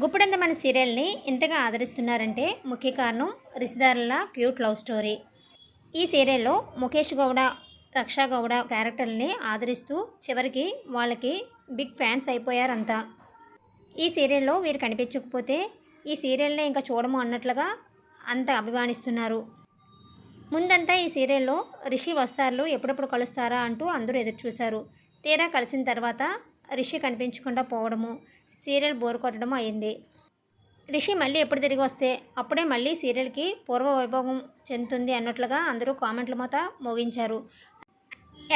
గుప్పడందమని సీరియల్ని ఇంతగా ఆదరిస్తున్నారంటే ముఖ్య కారణం రిసిదారుల క్యూట్ లవ్ స్టోరీ. ఈ సీరియల్లో ముఖేష్ గౌడ రక్షా గౌడ క్యారెక్టర్ని ఆదరిస్తూ చివరికి వాళ్ళకి బిగ్ ఫ్యాన్స్ అయిపోయారంతా. ఈ సీరియల్లో వీరు కనిపించకపోతే ఈ సీరియల్ని ఇంకా చూడము అన్నట్లుగా అంత అభిమానిస్తున్నారు. ముందంతా ఈ సీరియల్లో రిషి వస్తారు ఎప్పుడెప్పుడు కలుస్తారా అంటూ అందరూ ఎదురు చూశారు తీరా కలిసిన తర్వాత రిషి కనిపించకుండా పోవడము సీరియల్ బోర్ కొట్టడం అయింది. రిషి మళ్ళీ ఎప్పుడు తిరిగి వస్తే? అప్పుడే మళ్ళీ సీరియల్కి పూర్వ వైభవం చెందుతుంది అన్నట్లుగా అందరూ కామెంట్ల మొత మోగించారు.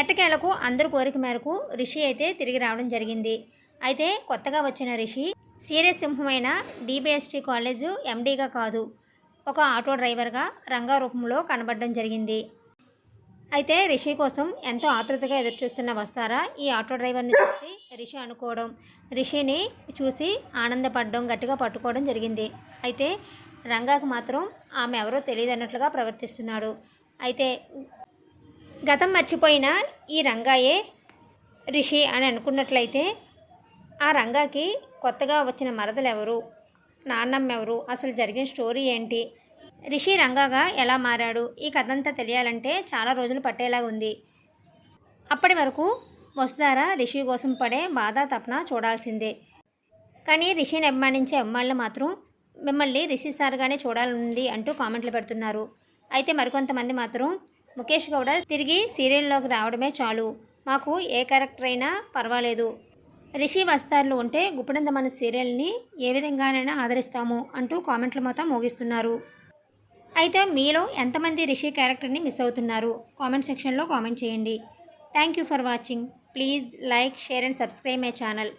ఎట్టకేలకు అందరి కోరిక మేరకు రిషి అయితే తిరిగి రావడం జరిగింది. అయితే కొత్తగా వచ్చిన రిషి సీరియస్ సింహమైన డిబిఎస్టీ కాలేజు ఎండీగా కాదు. ఒక ఆటో డ్రైవర్గా రంగా రూపంలో కనబడడం జరిగింది. అయితే రిషి కోసం ఎంతో ఆతృతగా ఎదురుచూస్తున్న వస్తారా ఈ ఆటో డ్రైవర్ని చూసి రిషి అనుకోవడం రిషిని చూసి ఆనందపడడం గట్టిగా పట్టుకోవడం జరిగింది. అయితే రంగాకు మాత్రం ఆమె ఎవరో తెలియదన్నట్లుగా ప్రవర్తిస్తున్నాడు. అయితే గతం మర్చిపోయిన ఈ రంగాయే రిషి అని అనుకున్నట్లయితే ఆ రంగాకి కొత్తగా వచ్చిన మరదలు ఎవరు నాన్నమ్మ ఎవరు అసలు జరిగిన స్టోరీ ఏంటి? రిషి రంగాగా ఎలా మారాడు? ఈ కథ అంతా తెలియాలంటే చాలా రోజులు పట్టేలాగా ఉంది. అప్పటి వరకు వసుధార రిషి కోసం పడే బాధ తపన చూడాల్సిందే. కానీ రిషిని అభిమానించే అమ్మాళ్ళు మాత్రం మిమ్మల్ని రిషి సార్గానే చూడాలనుంది అంటూ కామెంట్లు పెడుతున్నారు. అయితే మరికొంతమంది మాత్రం ముఖేష్ గౌడ తిరిగి సీరియల్లోకి రావడమే చాలు. మాకు ఏ క్యారెక్టర్ అయినా పర్వాలేదు. రిషి వస్తార్లు ఉంటే గుప్పడంత మన సీరియల్ని ఏ విధంగానైనా ఆదరిస్తాము అంటూ కామెంట్లు మొత్తం మోగిస్తున్నారు. అయితే మీలో ఎంతమంది రిషి క్యారెక్టర్ని మిస్ అవుతున్నారు? కామెంట్ సెక్షన్లో కామెంట్ చేయండి. Thank you for watching. Please like share and subscribe my channel.